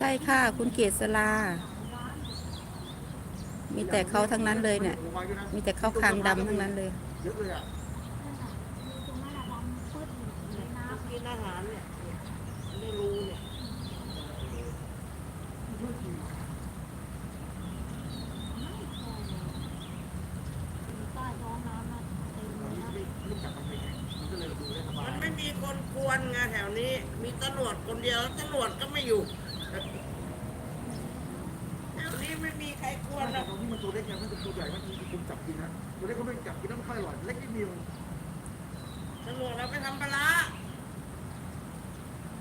ใช่ค่ะ คุณเกษลามีแต่เขาทั้งนั้นเลยเนี่ย มีแต่เขาคางดำทั้งนั้นเลยเยอะเลยอะกินอาหารเนี่ยไม่รู้เนี่ยลูกจับมันไม่มีคนกวนไงแถวนี้ มีตำรวจคนเดียวตำรวจก็ไม่อยู่ แถวนี้ไม่มีใครกวนหรแต่อกตรงที่มันตัวเล็กไงมันตัวใหญ่มันมีคนจับกินนะตัวเล็กเขาไม่จับกินแล้วมันค่อยอร่อยเล็กนิดเดียวตำรวจเราไปทำปลา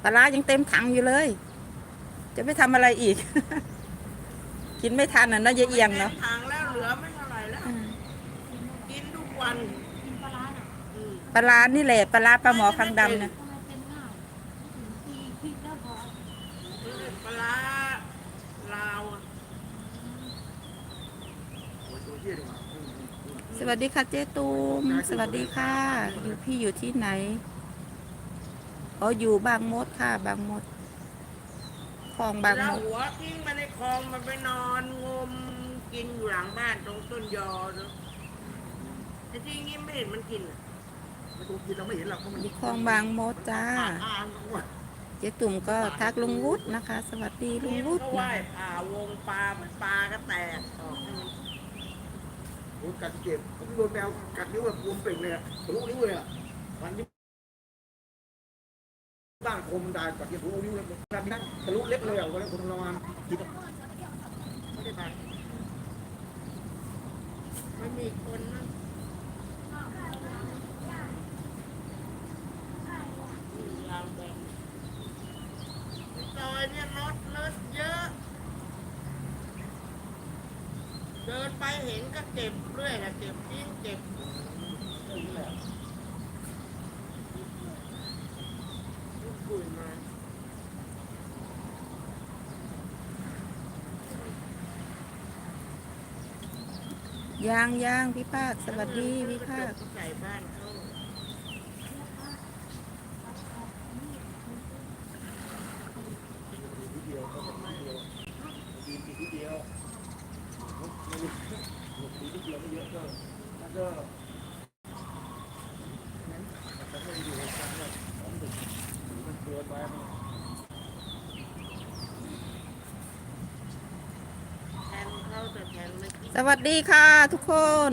ปลาร้ายังเต็มถังอยู่เลย จะไปทำอะไรอีก กินไม่ทันอะนะยายเอียงเนาะทางแล้วเหลือไม่เท่าไหร่แล้ว กินทุกวันปลาร้านี่แหละปลาปลาหมอคางดำนะ ปลาร้าลาวอะ โอ้ยตัวเที่ยดีกว่า สวัสดีค่ะเจ๊ตูม สวัสดีค่ะ อยู่พี่อยู่ที่ไหนอ๋ออยู่บางมดค่ะ บางมดคลองบางแล้มวดหัวทิ้งไปในคลองมันไปนอนงมกินอยู่หลังบ้านตรงต้นยอเนอะไอ้ที่งี้ไม่เห็นมันกินอะไม่ตัวกินเราไม่เห็นหรอกเพราะมันอยู่คลองบางมดจ้าอ่านทั้งวันเจ๊ตุ่มก็ทักลุงวุฒินะคะ สวัสดีลุงวุฒิเขานะไหว้คะผ่าวงปลามันปลาก็แตกออกให้มัน โดนกัดเจ็บผมโดนแมวกัดนิ้วแบบบวมเป่งเลยอะทะลุนิ้วเลยอะวันนี้บ้านคมได้กัดที่ทะลุนิ้วเลยกัดนั่นทะลุเล็บเลยอะวันนี้คนทรมานกินไม่ได้ทานไม่มีคนนะอืมเราแบบซอยเนี่ยรถรถเยอะ เดินไปเห็นก็เจ็บเรื่อยนะเจ็บทิ้งเจ็บเรื่องแหละคุยมาย่างย่างพี่ภาคสวัสดีพี่ภาค ใส่บ้านเขา ทีเดียวก็เป็นทีเดียวดีทีเดียวไม่รู้ หลบทีเดียวไม่เยอะก็แล้วก็นั้นแต่ก็อยู่ในการแบบของด็กมันเกินไปสวัสดีค่ะทุกคน